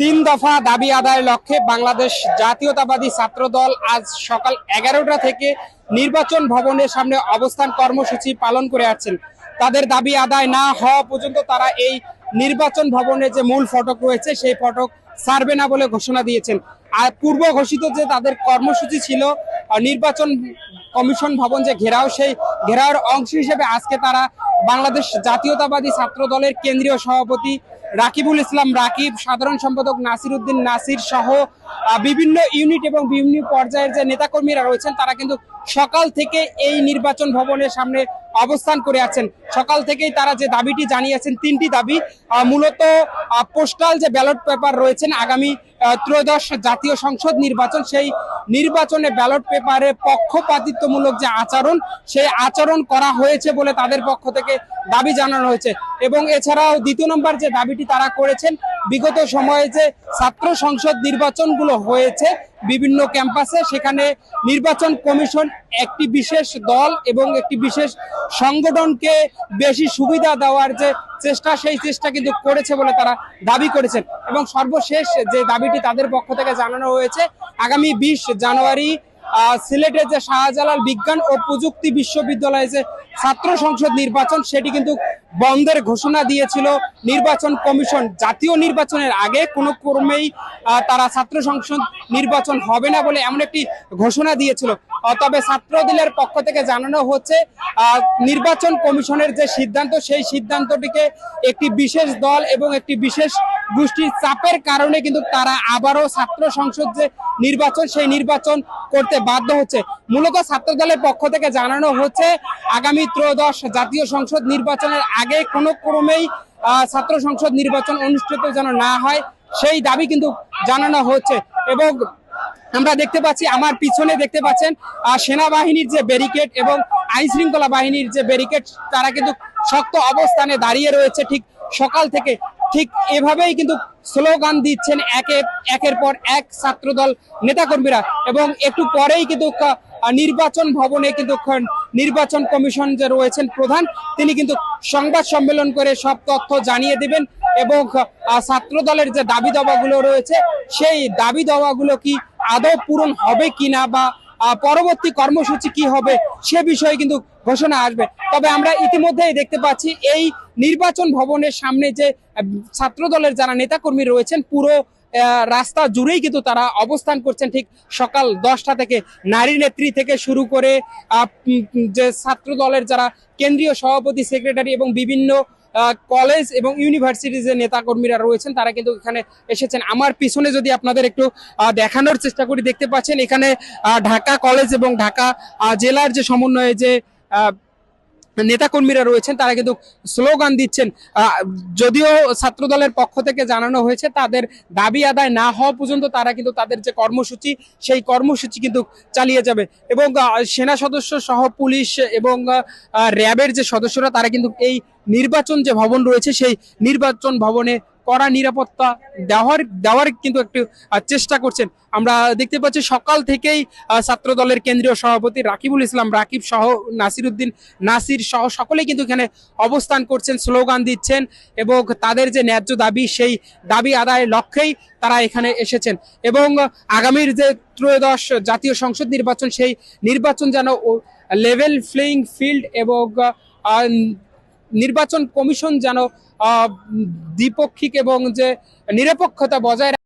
তিন দফা দাবি আদায়ের লক্ষ্যে বাংলাদেশ জাতীয়তাবাদী ছাত্র দল আজ সকাল এগারোটা থেকে নির্বাচন ভবনের সামনে অবস্থান কর্মসূচি পালন করে আছেন তাদের দাবি আদায় না হওয়া পর্যন্ত তারা এই নির্বাচন ভবনের যে মূল ফটক রয়েছে, সেই ফটক ছাড়বে না বলে ঘোষণা দিয়েছেন। আর পূর্ব ঘোষিত যে তাদের কর্মসূচি ছিল, নির্বাচন কমিশন ভবন যে ঘেরাও, সেই ঘেরাওর অংশ হিসেবে আজকে তারা বাংলাদেশ জাতীয়তাবাদী ছাত্র দলের কেন্দ্রীয় সভাপতি রাকিবুল ইসলাম রাকিব, সাধারণ সম্পাদক নাসির উদ্দিন নাসির সহ বিভিন্ন ইউনিট এবং বিভিন্ন পর্যায়ের যে নেতাকর্মীরা রয়েছেন, তারা কিন্তু সকাল থেকে এই নির্বাচন ভবনের সামনে অবস্থান করে আছেন। সকাল থেকেই তারা যে দাবিটি জানিয়েছেন, তিনটি দাবি মূলত পোস্টাল যে ব্যালট পেপার রয়েছেন, আগামী ত্রয়োদশ জাতীয় সংসদ নির্বাচন, সেই নির্বাচনে ব্যালট পেপারে পক্ষপাতিত্বমূলক যে আচরণ, সেই আচরণ করা হয়েছে বলে তাদের পক্ষ থেকে দাবি জানানো হয়েছে। এবং এছাড়াও দ্বিতীয় নম্বর যে দাবিটি তারা করেছেন, বিগত সময়ে যে ছাত্র সংসদ নির্বাচনগুলো হয়েছে বিভিন্ন ক্যাম্পাসে, সেখানে নির্বাচন কমিশন একটি বিশেষ দল এবং একটি বিশেষ সংগঠনকে বেশি সুবিধা দেওয়ার যে চেষ্টা, সেই চেষ্টা কিন্তু করেছে বলে তারা দাবি করেছেন। এবং সর্বশেষ যে দাবিটি তাদের পক্ষ থেকে জানানো হয়েছে, আগামী বিশ জানুয়ারি সিলেটের যে শাহজালাল বিজ্ঞান ও প্রযুক্তি বিশ্ববিদ্যালয়ে যে ছাত্র সংসদ নির্বাচন, সেটি কিন্তু বন্ধের ঘোষণা দিয়েছিল। নির্বাচন কমিশন জাতীয় নির্বাচনের আগে কোনো ক্রমেই তারা ছাত্র সংসদ নির্বাচন হবে না বলে এমন একটি ঘোষণা দিয়েছিল। তবে ছাত্র দলের পক্ষ থেকে জানানো হচ্ছে নির্বাচন কমিশনের যে সিদ্ধান্ত, সেই সিদ্ধান্তটিকে একটি বিশেষ দল এবং একটি বিশেষ গোষ্ঠীর চাপের কারণে কিন্তু তারা আবারও ছাত্র সংসদ যে নির্বাচন, সেই নির্বাচন করতে বাধ্য হচ্ছে। মূলত ছাত্র দলের পক্ষ থেকে জানানো হচ্ছে, আগামী ত্রয়োদশ জাতীয় সংসদ নির্বাচনের আগে কোনো ক্রমেই ছাত্র সংসদ নির্বাচন অনুষ্ঠিত যেন না হয়, সেই দাবি কিন্তু জানানো হচ্ছে। এবং আমরা দেখতে পাচ্ছি, আমার পিছনে দেখতে পাচ্ছেন সেনাবাহিনীর যে ব্যারিকেড এবং আইন শৃঙ্খলা বাহিনীর যে ব্যারিকেড, তারা কিন্তু শক্ত অবস্থানে দাঁড়িয়ে রয়েছে। ঠিক সকাল থেকে ঠিক এভাবেই কিন্তু স্লোগান দিচ্ছেন একে, একের পর এক ছাত্রদল নেতাকর্মীরা। এবং একটু পরেই কিন্তু নির্বাচন ভবনে কিন্তু নির্বাচন কমিশন যে রয়েছেন প্রধান, তিনি কিন্তু সংবাদ সম্মেলন করে সব তথ্য জানিয়ে দেবেন এবং ছাত্র দলের যে দাবি দাবাগুলো রয়েছে, সেই দাবি দাবাগুলো কি আদৌ পূরণ হবে কিনা বা পরবর্তী কর্মসূচি কি হবে সে বিষয়ে কিন্তু ঘোষণা আসবে। তবে আমরা ইতিমধ্যেই দেখতে পাচ্ছি এই নির্বাচন ভবনের সামনে যে ছাত্র দলের যারা নেতাকর্মী রয়েছেন, পুরো রাস্তা জুড়েই কিন্তু তারা অবস্থান করছেন ঠিক সকাল দশটা থেকে। নারী নেত্রী থেকে শুরু করে যে ছাত্র দলের যারা কেন্দ্রীয় সভাপতি, সেক্রেটারি এবং বিভিন্ন কলেজ এবং ইউনিভার্সিটির যে নেতাকর্মীরা রয়েছেন, তারা কিন্তু এখানে এসেছেন। আমার পিছনে যদি আপনাদের একটু দেখানোর চেষ্টা করি, দেখতে পাচ্ছেন এখানে ঢাকা কলেজ এবং ঢাকা জেলার যে সমন্বয়ে যে নেতাকর্মীরা রয়েছেন, তারা কিন্তু স্লোগান দিচ্ছেন। যদিও ছাত্র দলের পক্ষ থেকে জানানো হয়েছে, তাদের দাবি আদায় না হওয়া পর্যন্ত তারা কিন্তু তাদের যে কর্মসূচি, সেই কর্মসূচি কিন্তু চালিয়ে যাবে। এবং সেনা সদস্য সহ পুলিশ এবং র্যাবের যে সদস্যরা, তারা কিন্তু এই নির্বাচন যে ভবন রয়েছে, সেই নির্বাচন ভবনে কড়া নিরাপত্তা দেওয়ার দেওয়ার কিন্তু একটু চেষ্টা করছেন। আমরা দেখতে পাচ্ছি সকাল থেকেই ছাত্র দলের কেন্দ্রীয় সভাপতি রাকিবুল ইসলাম, রাকিব সহ নাসিরুদ্দিন নাসির সহ সকলেই কিন্তু এখানে অবস্থান করছেন, স্লোগান দিচ্ছেন এবং তাদের যে ন্যায্য দাবি, সেই দাবি আদায়ের লক্ষ্যেই তারা এখানে এসেছেন। এবং আগামীর যে ত্রয়োদশ জাতীয় সংসদ নির্বাচন, সেই নির্বাচন যেন লেভেল প্লেইং ফিল্ড এবং নির্বাচন কমিশন যেন দ্বিপক্ষিক এবং যে নিরপেক্ষতা বজায়